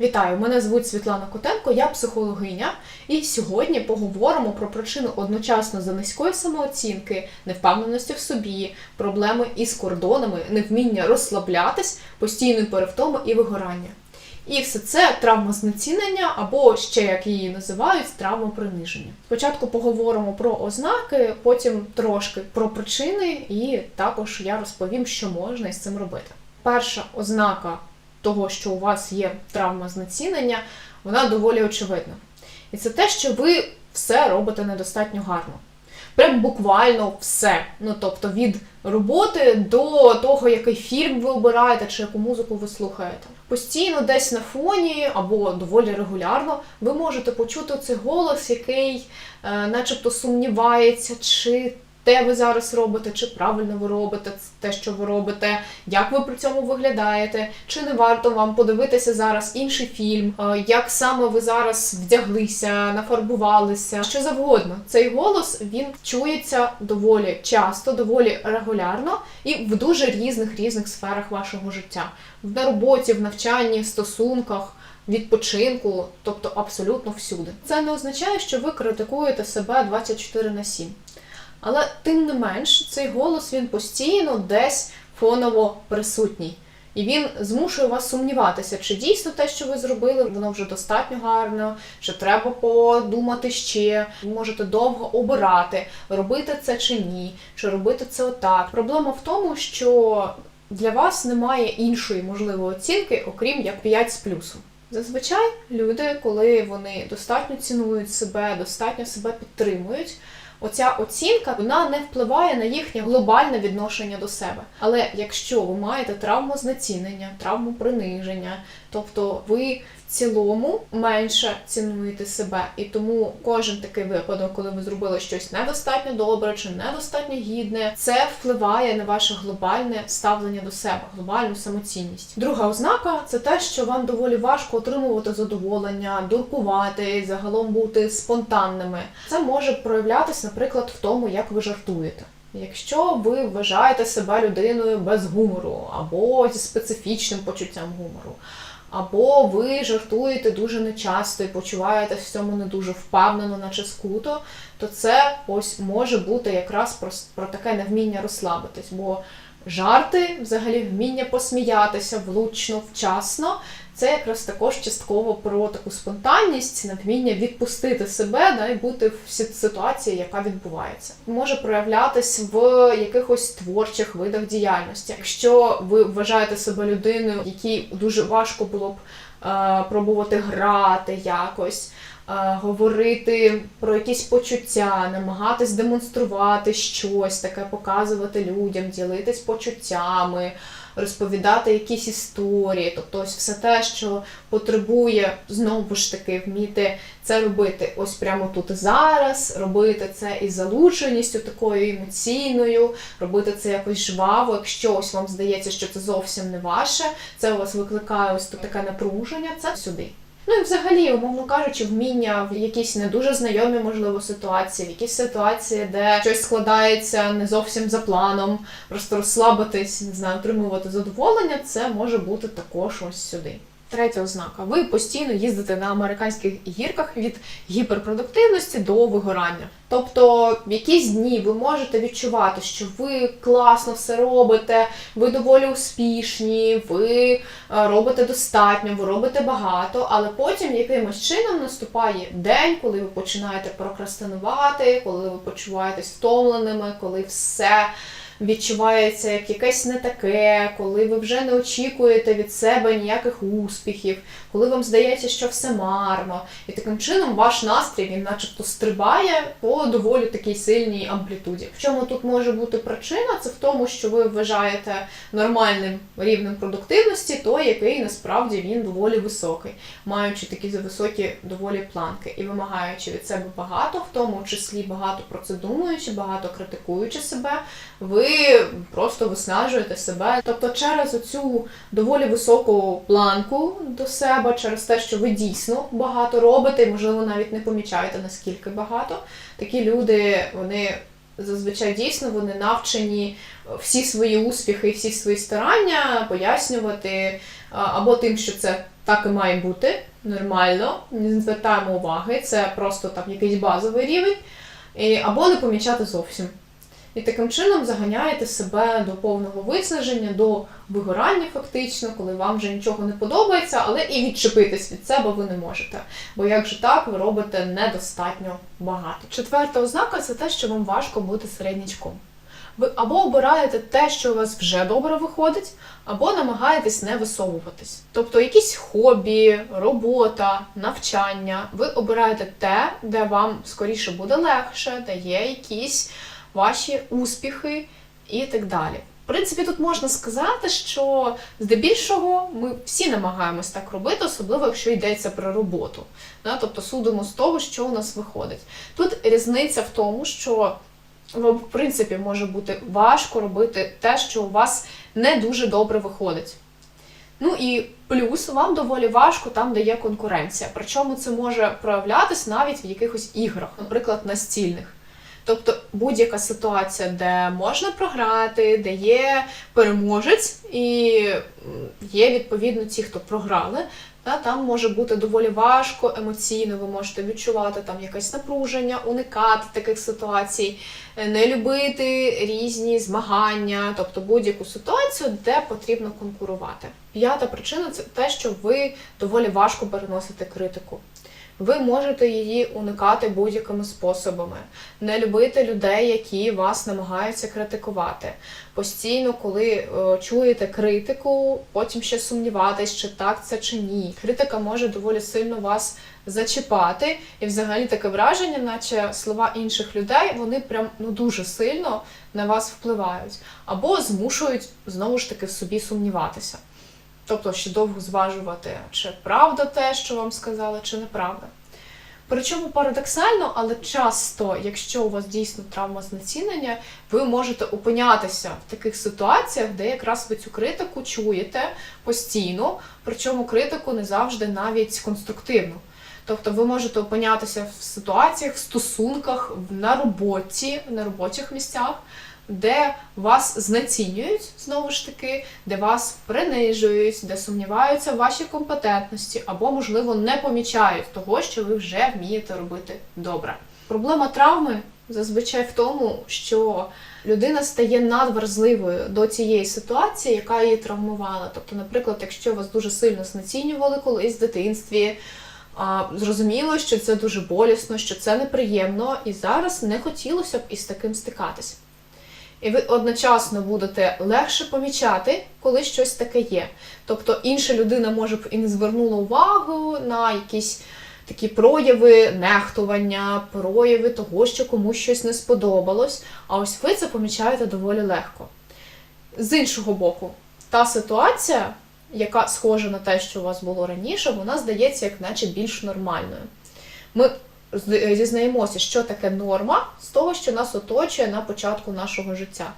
Вітаю, мене звуть Світлана Котенко, я психологиня, і сьогодні поговоримо про причину одночасно за низької самооцінки, невпевненості в собі, проблеми із кордонами, невміння розслаблятись, постійної перевтоми і вигорання. І все це травма знецінення, або ще як її називають, травма приниження. Спочатку поговоримо про ознаки, потім трошки про причини, і також я розповім, що можна із цим робити. Перша ознака того, що у вас є травма знецінення, вона доволі очевидна. І це те, що ви все робите недостатньо гарно. Прям буквально все. Ну тобто від роботи до того, який фільм ви обираєте чи яку музику ви слухаєте. Постійно десь на фоні або доволі регулярно ви можете почути цей голос, який е, начебто сумнівається, чи те ви зараз робите, чи правильно ви робите те, що ви робите, як ви при цьому виглядаєте, чи не варто вам подивитися зараз інший фільм, е, як саме ви зараз вдяглися, нафарбувалися, що завгодно. Цей голос він чується доволі часто, доволі регулярно і в дуже різних різних сферах вашого життя. На роботі, в навчанні, стосунках. Відпочинку, тобто абсолютно всюди. Це не означає, що ви критикуєте себе 24 на 7. Але тим не менш, цей голос він постійно десь фоново присутній. І він змушує вас сумніватися, чи дійсно те, що ви зробили, воно вже достатньо гарно, чи треба подумати ще. Ви можете довго обирати, робити це чи ні, чи робити це отак. Проблема в тому, що для вас немає іншої можливої оцінки, окрім як 5 з плюсом. Зазвичай люди, коли вони достатньо цінують себе, достатньо себе підтримують. Оця оцінка вона не впливає на їхнє глобальне відношення до себе. Але якщо ви маєте травму знецінення, травму приниження, тобто ви цілому менше цінуєте себе, і тому кожен такий випадок, коли ви зробили щось недостатньо добре чи недостатньо гідне, це впливає на ваше глобальне ставлення до себе, глобальну самоцінність. Друга ознака це те, що вам доволі важко отримувати задоволення, дуркувати, загалом бути спонтанними. Це може проявлятися, наприклад, в тому, як ви жартуєте. Якщо ви вважаєте себе людиною без гумору або зі специфічним почуттям гумору, або ви жартуєте дуже нечасто і почуваєтесь в цьому не дуже впевнено, наче скуто, то це ось може бути якраз про, про таке невміння розслабитись. Бо жарти, взагалі, вміння посміятися влучно, вчасно. Це якраз також частково про таку спонтанність, навміння відпустити себе да, і бути в ситуації, яка відбувається. Може проявлятись в якихось творчих видах діяльності. Якщо ви вважаєте себе людиною, якій дуже важко було б е, пробувати грати якось. е, Говорити про якісь почуття, намагатись демонструвати щось таке, показувати людям, ділитись почуттями, розповідати якісь історії, тобто ось все те, що потребує знову ж таки вміти це робити ось прямо тут і зараз, робити це із залученістю такою емоційною, робити це якось жваво. Якщо ось вам здається, що це зовсім не ваше, це у вас викликає ось таке напруження, це сюди. Ну і взагалі, умовно кажучи, вміння в якісь не дуже знайомі, можливо, ситуації, в якісь ситуації, де щось складається не зовсім за планом, просто розслабитись, не знаю, отримувати задоволення, це може бути також ось сюди. Третя ознака. Ви постійно їздите на американських гірках від гіперпродуктивності до вигорання. Тобто, в якісь дні ви можете відчувати, що ви класно все робите, ви доволі успішні, ви е, робите достатньо, ви робите багато, але потім якимось чином наступає день, коли ви починаєте прокрастинувати, коли ви почуваєтесь втомленими, коли все відчувається як якесь не таке, коли ви вже не очікуєте від себе ніяких успіхів, коли вам здається, що все марно, і таким чином ваш настрій він, начебто, стрибає по доволі такій сильній амплітуді. В чому тут може бути причина? Це в тому, що ви вважаєте нормальним рівнем продуктивності, той, який насправді він доволі високий, маючи такі високі доволі планки і вимагаючи від себе багато, в тому числі багато про це думаючи, багато критикуючи себе, ви просто виснажуєте себе. Тобто, через оцю доволі високу планку до себе, через те, що ви дійсно багато робите, і можливо навіть не помічаєте наскільки багато. Такі люди вони зазвичай дійсно вони навчені всі свої успіхи і всі свої старання пояснювати або тим, що це так і має бути нормально, не звертаємо уваги, це просто там якийсь базовий рівень, або не помічати зовсім. І таким чином заганяєте себе до повного виснаження, до вигорання, фактично, коли вам вже нічого не подобається, але і відчепитись від себе ви не можете. Бо як же так, ви робите недостатньо багато. Четверта ознака це те, що вам важко бути середнячком. Ви або обираєте те, що у вас вже добре виходить, або намагаєтесь не висовуватись. Тобто якісь хобі, робота, навчання. Ви обираєте те, де вам скоріше буде легше, де є якісь ваші успіхи і так далі. В принципі, тут можна сказати, що здебільшого ми всі намагаємось так робити, особливо якщо йдеться про роботу. Тобто судимо з того, що у нас виходить. Тут різниця в тому, що вам, в принципі, може бути важко робити те, що у вас не дуже добре виходить. Ну і плюс вам доволі важко там, де є конкуренція. Причому це може проявлятись навіть в якихось іграх, наприклад, настільних. Тобто будь-яка ситуація, де можна програти, де є переможець і є відповідно ті, хто програли, та, там може бути доволі важко емоційно, ви можете відчувати там якесь напруження, уникати таких ситуацій, е, не любити різні змагання, тобто будь-яку ситуацію, де потрібно конкурувати. П'ята причина це те, що ви доволі важко переносите критику. Ви можете її уникати будь-якими способами, не любити людей, які вас намагаються критикувати. Постійно, коли е, чуєте критику, потім ще сумніватись, чи так це чи ні. Критика може доволі сильно вас зачіпати, і взагалі таке враження, наче слова інших людей, вони прям ну дуже сильно на вас впливають, або змушують знову ж таки в собі сумніватися. Тобто ще довго зважувати, чи правда те, що вам сказали, чи неправда. Причому парадоксально, але часто, якщо у вас дійсно травма знецінення, ви можете опинятися в таких ситуаціях, де якраз ви цю критику чуєте постійно, причому критику не завжди навіть конструктивну. Тобто ви можете опинятися в ситуаціях, в стосунках, на роботі, на робочих місцях, де вас знецінюють знову ж таки, де вас принижують, де сумніваються в вашій компетентності, або, можливо, не помічають того, що ви вже вмієте робити добре. Проблема травми зазвичай в тому, що людина стає надвразливою до цієї ситуації, яка її травмувала. Тобто, наприклад, якщо вас дуже сильно знецінювали колись в дитинстві. А, зрозуміло, що це дуже болісно, що це неприємно, і зараз не хотілося б із таким стикатись. І ви одночасно будете легше помічати, коли щось таке є. Тобто інша людина може б і не звернула увагу на якісь такі прояви нехтування, прояви того, що комусь щось не сподобалось. А ось ви це помічаєте доволі легко. З іншого боку, та ситуація, яка схожа на те, що у вас було раніше, вона здається як наче більш нормальною. Ми зізнаємося, що таке норма з того, що нас оточує на початку нашого життя.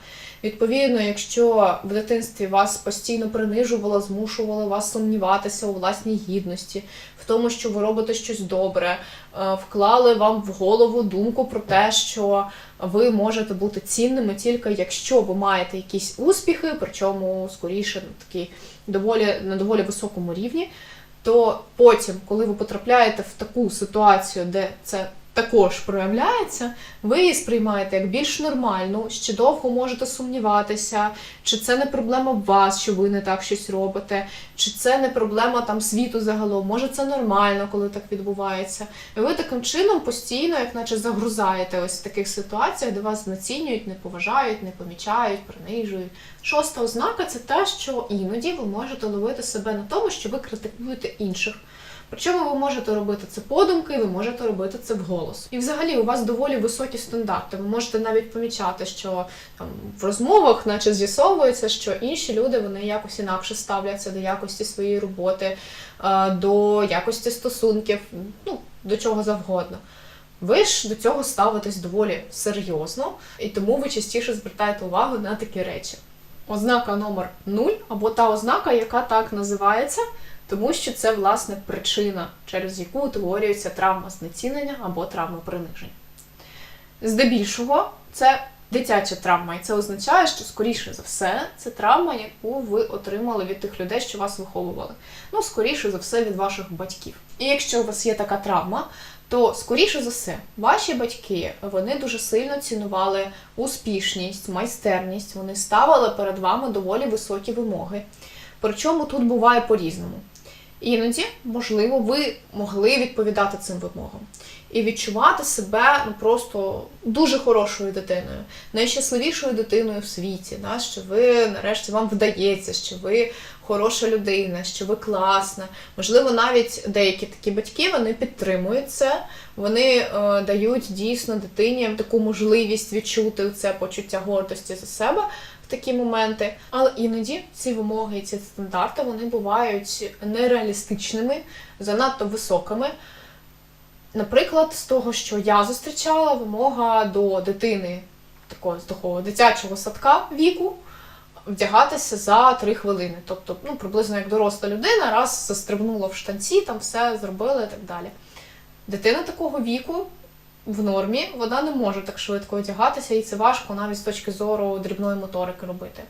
Відповідно, якщо в дитинстві вас постійно принижувало, змушували вас сумніватися у власній гідності, в тому, що ви робите щось добре, е, вклали вам в голову думку про те, що ви можете бути цінними тільки якщо ви маєте якісь успіхи, причому скоріше на такі доволі на доволі високому рівні то потім, коли ви потрапляєте в таку ситуацію, де це також проявляється, ви її сприймаєте як більш нормальну, ще довго можете сумніватися, чи це не проблема вас, що ви не так щось робите, чи це не проблема там світу загалом, може це нормально, коли так відбувається. І ви таким чином постійно, як наче загрузаєте ось в таких ситуаціях, де вас знецінюють, не поважають, не помічають, принижують. Шоста ознака це те, що іноді ви можете ловити себе на тому, що ви критикуєте інших. Причому ви можете робити це подумки, ви можете робити це вголос. І взагалі у вас доволі високі стандарти. Ви можете навіть помічати, що там в розмовах, наче з'ясовується, що інші люди вони якось інакше ставляться до якості своєї роботи, е, до якості стосунків, ну до чого завгодно. Ви ж до цього ставитесь доволі серйозно, і тому ви частіше звертаєте увагу на такі речі. Ознака номер 0 або та ознака, яка так називається, тому що це власне причина, через яку утворюється травма знецінення або травма приниження. Здебільшого це дитяча травма, і це означає, що скоріше за все це травма, яку ви отримали від тих людей, що вас виховували. Ну, скоріше за все, від ваших батьків. І якщо у вас є така травма, то скоріше за все, ваші батьки вони дуже сильно цінували успішність, майстерність. Вони ставили перед вами доволі високі вимоги. Причому тут буває по-різному. Іноді, можливо, ви могли відповідати цим вимогам і відчувати себе ну просто дуже хорошою дитиною, найщасливішою дитиною в світі. Да? Що ви нарешті вам вдається, що ви хороша людина, що ви класна. Можливо, навіть деякі такі батьки вони підтримують це, вони е, дають дійсно дитині таку можливість відчути це почуття гордості за себе. Такі моменти, але іноді ці вимоги і ці стандарти вони бувають нереалістичними, занадто високими. Наприклад, з того, що я зустрічала вимога до дитини такого з такого дитячого садка віку вдягатися за 3 хвилини. Тобто, ну, приблизно як доросла людина, раз застрибнула в штанці, там все зробила і так далі. Дитина такого віку в нормі, вона не може так швидко одягатися, і це важко навіть з точки зору дрібної моторики робити.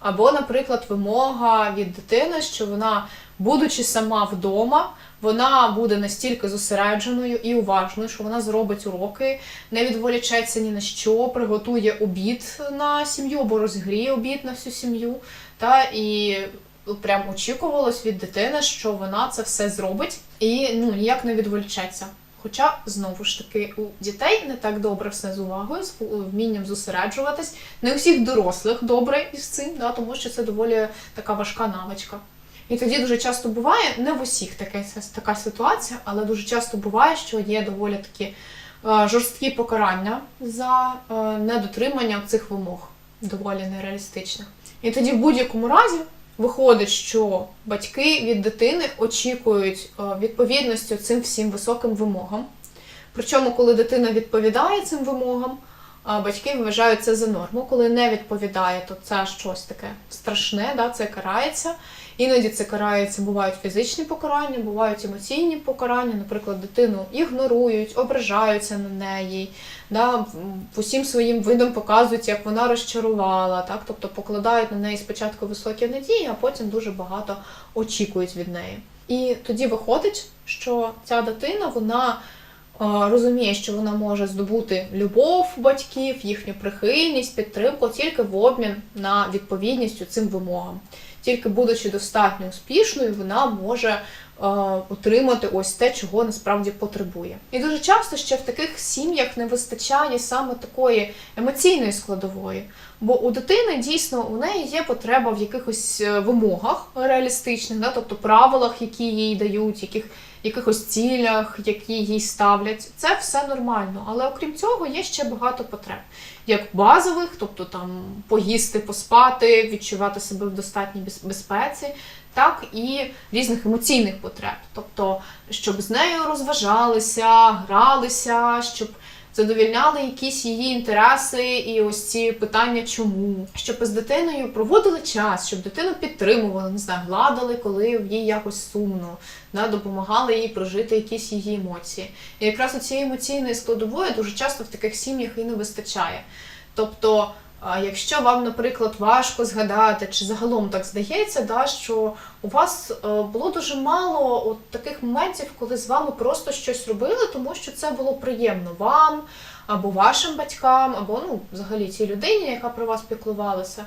Або, наприклад, вимога від дитини, що вона, будучи сама вдома, вона буде настільки зосередженою і уважною, що вона зробить уроки, не відволічеться ні на що, приготує обід на сім'ю або розгріє обід на всю сім'ю. Та і прям очікувалось від дитини, що вона це все зробить і ну ніяк не відволічеться. Хоча, знову ж таки, у дітей не так добре все з увагою, з вмінням зосереджуватись. Не у всіх дорослих добре із цим, да, тому що це доволі така важка навичка. І тоді дуже часто буває, не в усіх таке, така ситуація, але дуже часто буває, що є доволі такі е, жорсткі покарання за е, недотримання цих вимог, доволі нереалістичних. І тоді в будь-якому разі виходить, що батьки від дитини очікують е, відповідності цим всім високим вимогам. Причому, коли дитина відповідає цим вимогам, батьки вважають це за норму. Коли не відповідає, то це щось таке страшне, да, це карається. Іноді це карається, бувають фізичні покарання, бувають емоційні покарання, наприклад, дитину ігнорують, ображаються на неї, да, усім своїм видом показують, як вона розчарувала, так, тобто покладають на неї спочатку високі надії, а потім дуже багато очікують від неї. І тоді виходить, що ця дитина, вона розуміє, що вона може здобути любов батьків, їхню прихильність, підтримку тільки в обмін на відповідність цим вимогам. Тільки будучи достатньо успішною, вона може е, отримати ось те, чого насправді потребує. І дуже часто ще в таких сім'ях не вистачає саме такої емоційної складової. Бо у дитини дійсно у неї є потреба в якихось е, вимогах реалістичних, да, тобто правилах, які їй дають, яких якихось цілях, які їй ставлять. Це все нормально. Але окрім цього, є ще багато потреб, як базових, тобто там поїсти, поспати, відчувати себе в достатній безпеці. Так і різних емоційних потреб, тобто, щоб з нею розважалися, гралися, щоб задовільняли якісь її інтереси і ось ці питання, чому, щоб з дитиною проводили час, щоб дитину підтримували, не знаю, гладили, коли їй якось сумно, да, допомагали їй прожити якісь її емоції. І якраз у цієї емоційної складової дуже часто в таких сім'ях і не вистачає. Тобто. А якщо вам, наприклад, важко згадати, чи загалом так здається, да, що у вас е, було дуже мало от таких моментів, коли з вами просто щось робили, тому що це було приємно вам, або вашим батькам, або ну, взагалі цій людині, яка про вас піклувалася.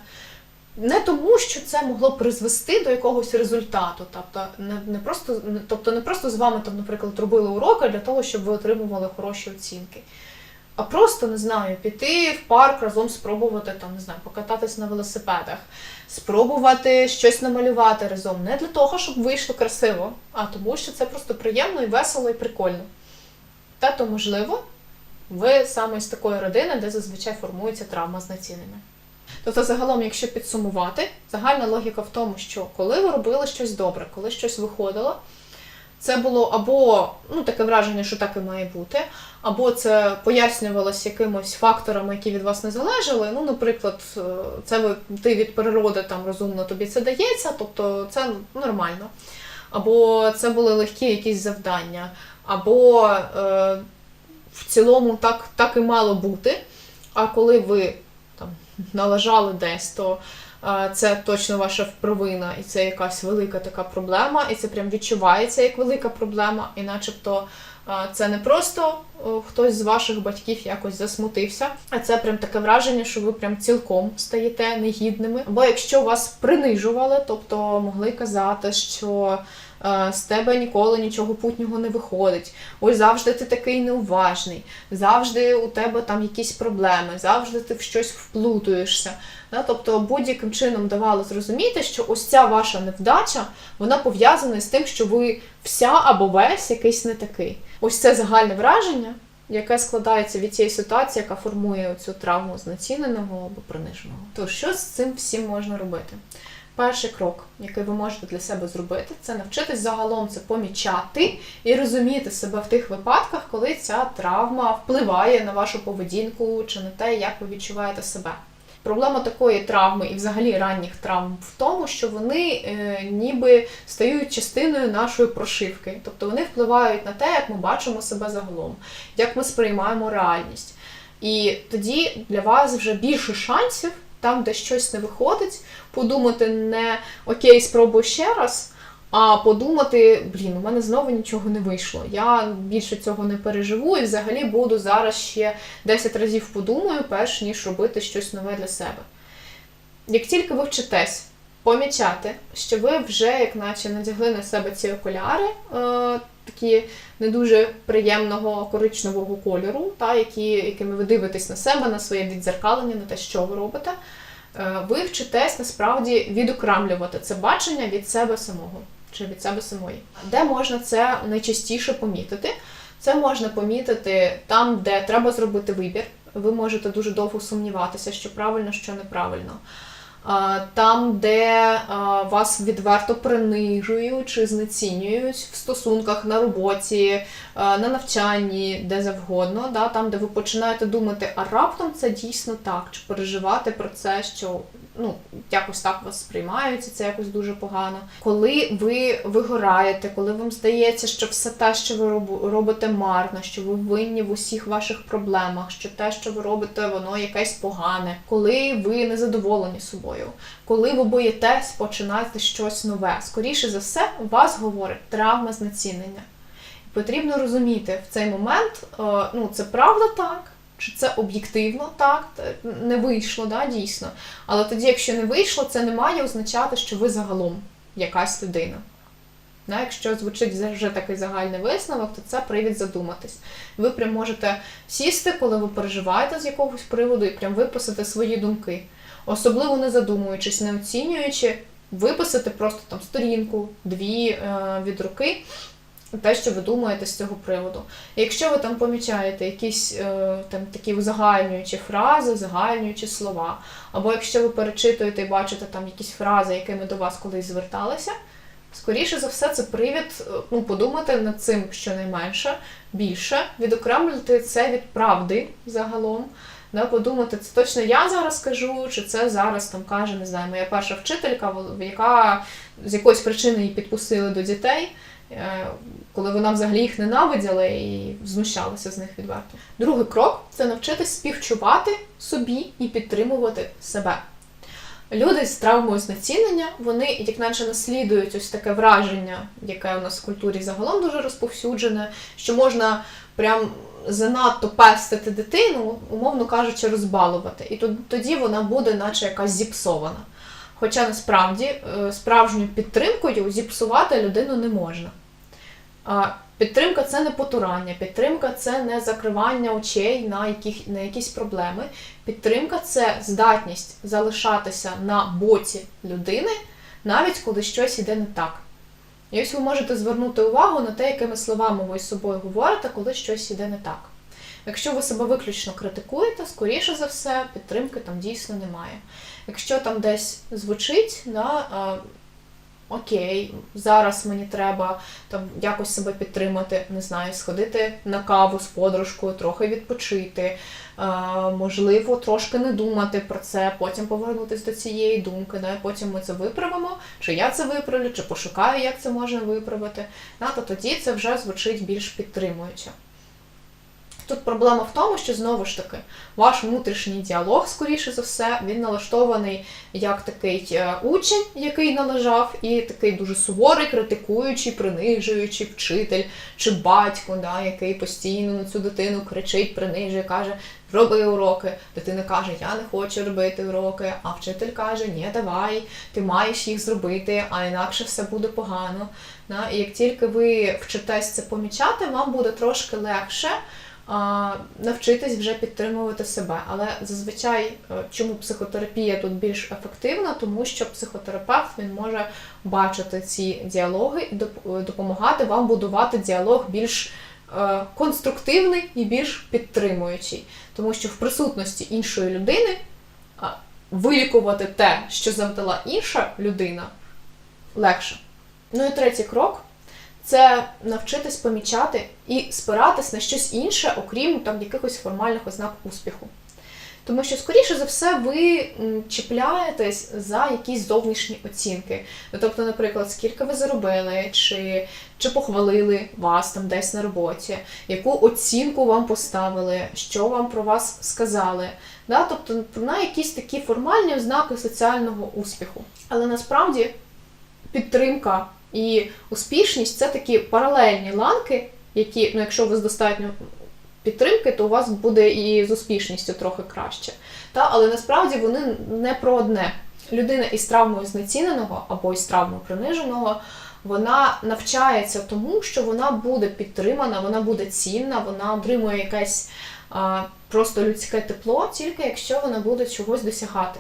Не тому, що це могло призвести до якогось результату, тобто не не просто тобто не просто з вами там, наприклад, робили уроки для того, щоб ви отримували хороші оцінки а просто не знаю, піти в парк разом спробувати там, не знаю, покататись на велосипедах, спробувати щось намалювати разом. Не для того, щоб вийшло красиво, а тому, що це просто приємно і весело і прикольно. Та то, можливо, ви саме з такої родини, де зазвичай формується травма знецінення. Тобто, загалом, якщо підсумувати, загальна логіка в тому, що коли ви робили щось добре, коли щось виходило. Це було або ну, таке враження, що так і має бути, або це пояснювалося якимось факторами, які від вас не залежали. Ну, наприклад, е, це ви ти від природи там розумно тобі це дається, тобто це нормально. Або це були легкі якісь завдання, або е, в цілому так, так і мало бути. А коли ви там налажали десь, то це точно ваша провина, і це якась велика така проблема, і це прям відчувається як велика проблема, і начебто. Це не просто хтось з ваших батьків якось засмутився, а це прям таке враження, що ви прям цілком стаєте негідними. Або якщо вас принижували, тобто могли казати, що з тебе ніколи нічого путнього не виходить. Ось завжди ти такий неуважний, завжди у тебе там якісь проблеми, завжди ти в щось вплутуєшся. Тобто будь-яким чином давали зрозуміти, що ось ця ваша невдача вона пов'язана з тим, що ви вся або весь якийсь не такий. Ось це загальне враження, яке складається від цієї ситуації, яка формує цю травму знеціненого або приниженого. То що з цим всім можна робити? Перший крок, який ви можете для себе зробити, це навчитись загалом це помічати і розуміти себе в тих випадках, коли ця травма впливає на вашу поведінку чи на те, як ви відчуваєте себе. Проблема такої травми і взагалі ранніх травм в тому, що вони е, ніби стають частиною нашої прошивки, тобто вони впливають на те, як ми бачимо себе загалом, як ми сприймаємо реальність. І тоді для вас вже більше шансів, там, де щось не виходить, подумати не окей, спробую ще раз. А подумати, блін, у мене знову нічого не вийшло. Я більше цього не переживу і взагалі буду зараз ще 10 разів подумаю, перш ніж робити щось нове для себе. Як тільки ви вчитесь помічати, що ви вже, як наче, надягли на себе ці окуляри, е, такі не дуже приємного коричневого кольору, та, які, якими ви дивитесь на себе, на своє віддзеркалення, на те, що ви робите, е, ви вчитесь насправді відокремлювати це бачення від себе самого чи від себе самої. Де можна це найчастіше помітити? Це можна помітити там, де треба зробити вибір. Ви можете дуже довго сумніватися, що правильно, що неправильно. Там, де вас відверто принижують чи знецінюють в стосунках на роботі, на навчанні, де завгодно, да, там, де ви починаєте думати, а раптом це дійсно так, чи переживати про це, що ну, якось так вас сприймають, і це якось дуже погано. Коли ви вигораєте, коли вам здається, що все те, що ви робите марно, що ви винні в усіх ваших проблемах, що те, що ви робите, воно якесь погане, коли ви не задоволені собою, коли ви боїтесь починати щось нове, скоріше за все, у вас говорить травма знецінення. Потрібно розуміти в цей момент, е, ну це правда так. Чи це об'єктивно так, не вийшло, да, дійсно. Але тоді, якщо не вийшло, це не має означати, що ви загалом якась людина. Да, якщо звучить вже такий загальний висновок, то це привід задуматись. Ви прям можете сісти, коли ви переживаєте з якогось приводу, і прям виписати свої думки. Особливо не задумуючись, не оцінюючи, виписати просто там сторінку, дві е, від руки, те, що ви думаєте з цього приводу. Якщо ви там помічаєте якісь е, там такі узагальнюючі фрази, узагальнюючі слова, або якщо ви перечитуєте і бачите там якісь фрази, якими до вас колись зверталися, скоріше за все, це привід е, ну, подумати над цим щонайменше більше, відокремлювати це від правди загалом. Да, подумати, це точно я зараз кажу, чи це зараз там каже, не знаю, моя перша вчителька, яка з якоїсь причини її підпустили до дітей, коли вона взагалі їх ненавиділа і знущалася з них відверто. Другий крок це навчитись співчувати собі і підтримувати себе. Люди з травмою знецінення, вони як наче наслідують ось таке враження, яке у нас в культурі загалом дуже розповсюджене, що можна прям занадто пестити дитину, умовно кажучи, розбалувати. І тоді вона буде, наче якась зіпсована. Хоча насправді е, справжньою підтримкою зіпсувати людину не можна. Підтримка це не потурання, підтримка це не закривання очей на, яких, на якісь проблеми. Підтримка це здатність залишатися на боці людини, навіть коли щось іде не так. І ось ви можете звернути увагу на те, якими словами ви з собою говорите, коли щось іде не так. Якщо ви себе виключно критикуєте, скоріше за все, підтримки там дійсно немає. Якщо там десь звучить, да, а, окей, зараз мені треба там якось себе підтримати, не знаю, сходити на каву з подружкою, трохи відпочити, е, можливо, трошки не думати про це, потім повернутися до цієї думки, да, потім ми це виправимо, чи я це виправлю, чи пошукаю, як це можна виправити. Да, то тоді це вже звучить більш підтримуюче. Тут проблема в тому, що знову ж таки ваш внутрішній діалог, скоріше за все, він налаштований як такий е, учень, який належав, і такий дуже суворий, критикуючий, принижуючий вчитель чи батько, да, який постійно на цю дитину кричить, принижує, каже. Роби уроки. Дитина каже, я не хочу робити уроки, а вчитель каже, ні, давай, ти маєш їх зробити, а інакше все буде погано. І як тільки ви вчитесь це помічати, вам буде трошки легше навчитись вже підтримувати себе. Але зазвичай, е, чому психотерапія тут більш ефективна, тому що психотерапевт він може бачити ці діалоги і допомагати вам будувати діалог більш е, конструктивний і більш підтримуючий. Тому що в присутності іншої людини вилікувати те, що завдала інша людина, легше. Ну і третій крок це навчитись помічати і спиратись на щось інше, окрім там якихось формальних ознак успіху. Тому що, скоріше за все, ви чіпляєтесь за якісь зовнішні оцінки. Ну, тобто, наприклад, скільки ви заробили, чи, чи похвалили вас там десь на роботі, яку оцінку вам поставили, що вам про вас сказали. Да? Тобто на якісь такі формальні ознаки соціального успіху. Але насправді підтримка і успішність це такі паралельні ланки, які, ну, якщо ви з достатньо підтримки, то у вас буде і з успішністю трохи краще. Та? Але насправді вони не про одне. Людина із травмою знеціненого або із травмою приниженого, вона навчається тому, що вона буде підтримана, вона буде цінна, вона отримує якесь а, просто людське тепло, тільки якщо вона буде чогось досягати.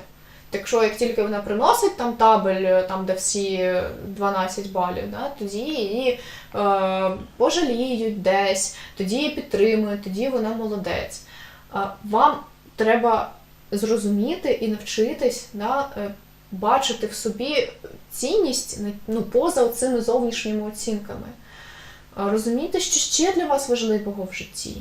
Якщо як тільки вона приносить там табель, там де всі 12 балів, да, тоді її е, пожаліють десь, тоді її підтримують, тоді вона молодець. Е, вам треба зрозуміти і навчитись да, е, бачити в собі цінність ну, поза цими зовнішніми оцінками. Е, Розуміти, що ще для вас важливого в житті.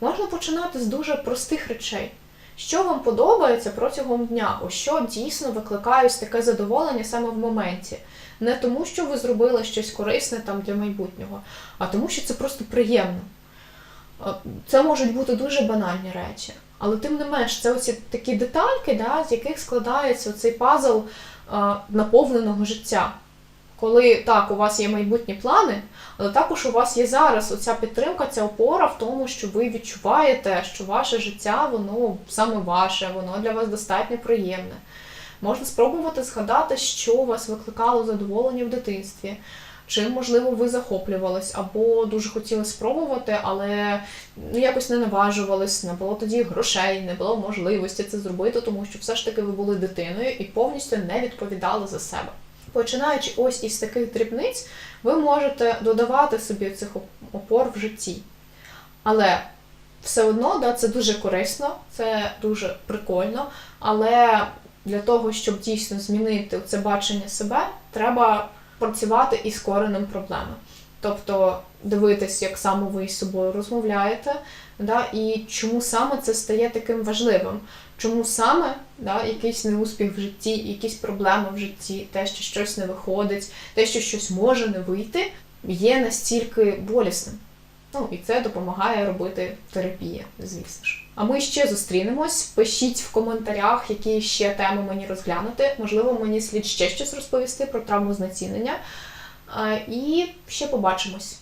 Можна починати з дуже простих речей. Що вам подобається протягом дня? Ось що дійсно викликає ось таке задоволення саме в моменті. Не тому, що ви зробили щось корисне там для майбутнього, а тому, що це просто приємно. Це можуть бути дуже банальні речі. Але тим не менш, це оці такі детальки, да, з яких складається цей пазл наповненого життя. Коли так, у вас є майбутні плани, але також у вас є зараз оця підтримка, ця опора в тому, що ви відчуваєте, що ваше життя, воно саме ваше, воно для вас достатньо приємне. Можна спробувати згадати, що вас викликало задоволення в дитинстві, чим, можливо, ви захоплювались, або дуже хотіли спробувати, але ну, якось не наважувались, не було тоді грошей, не було можливості це зробити, тому що все ж таки ви були дитиною і повністю не відповідали за себе. Починаючи ось із таких дрібниць, ви можете додавати собі цих опор в житті. Але все одно да, це дуже корисно, це дуже прикольно. Але для того, щоб дійсно змінити це бачення себе, треба працювати із коренем проблеми. Тобто дивитись, як саме ви із собою розмовляєте, да, і чому саме це стає таким важливим. Чому саме да, якийсь неуспіх в житті, якісь проблеми в житті, те, що щось не виходить, те, що щось може не вийти, є настільки болісним. Ну і це допомагає робити терапія, звісно ж. А ми ще зустрінемось. Пишіть в коментарях, які ще теми мені розглянути. Можливо, мені слід ще щось розповісти про травму знецінення. І ще побачимось.